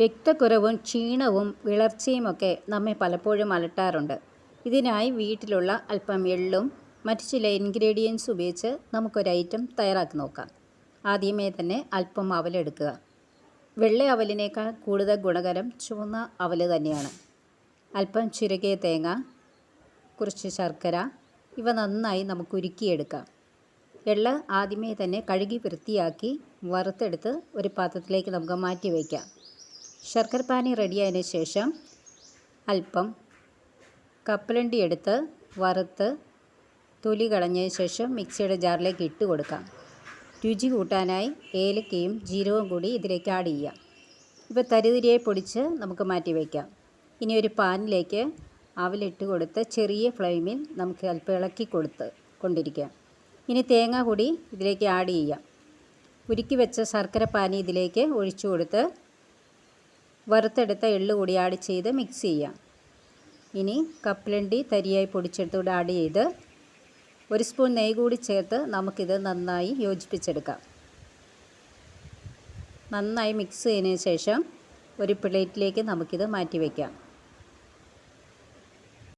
രക്തക്കുറവും ക്ഷീണവും വിളർച്ചയുമൊക്കെ നമ്മെ പലപ്പോഴും അലട്ടാറുണ്ട്. ഇതിനായി വീട്ടിലുള്ള അല്പം എള്ളും മറ്റു ചില ഇൻഗ്രീഡിയൻസ് ഉപയോഗിച്ച് നമുക്കൊരു ഐറ്റം തയ്യാറാക്കി നോക്കാം. ആദ്യമേ തന്നെ അല്പം അവലെടുക്കുക വെള്ള അവലിനേക്കാൾ കൂടുതൽ ഗുണകരം ചുവന്ന അവൽ തന്നെയാണ്. അല്പം ചുരുകിയ തേങ്ങ കുറച്ച് ശർക്കര ഇവ നന്നായി നമുക്ക് ഉരുക്കിയെടുക്കാം. എള്ള ആദ്യമേ തന്നെ കഴുകി വൃത്തിയാക്കി വറുത്തെടുത്ത് ഒരു പാത്രത്തിലേക്ക് നമുക്ക് മാറ്റി വയ്ക്കാം. ശർക്കരപ്പാനി റെഡിയായതിന് ശേഷം അല്പം കപ്പലണ്ടി എടുത്ത് വറുത്ത് തൊലി കളഞ്ഞതിന് ശേഷം മിക്സിയുടെ ജാറിലേക്ക് ഇട്ട് കൊടുക്കാം. രുചി കൂട്ടാനായി ഏലക്കയും ജീരകവും കൂടി ഇതിലേക്ക് ആഡ് ചെയ്യാം. ഇപ്പോൾ തരിതിരിയായി പൊടിച്ച് നമുക്ക് മാറ്റി വയ്ക്കാം. ഇനി ഒരു പാനിലേക്ക് അവലിട്ട് കൊടുത്ത് ചെറിയ ഫ്ലെയിമിൽ നമുക്ക് അല്പം ഇളക്കി കൊടുത്ത് കൊണ്ടിരിക്കാം. ഇനി തേങ്ങ കൂടി ഇതിലേക്ക് ആഡ് ചെയ്യാം. ഉരുക്കി വെച്ച ശർക്കര പാനി ഇതിലേക്ക് ഒഴിച്ചു കൊടുത്ത് വറുത്തെടുത്ത എള്ള് കൂടി ആഡ് ചെയ്ത് മിക്സ് ചെയ്യാം. ഇനി കപ്പലണ്ടി തരിയായി പൊടിച്ചെടുത്തുകൂടെ ആഡ് ചെയ്ത് ഒരു സ്പൂൺ നെയ്യ് കൂടി ചേർത്ത് നമുക്കിത് നന്നായി യോജിപ്പിച്ചെടുക്കാം. നന്നായി മിക്സ് ചെയ്തതിന് ശേഷം ഒരു പ്ലേറ്റിലേക്ക് നമുക്കിത് മാറ്റി വയ്ക്കാം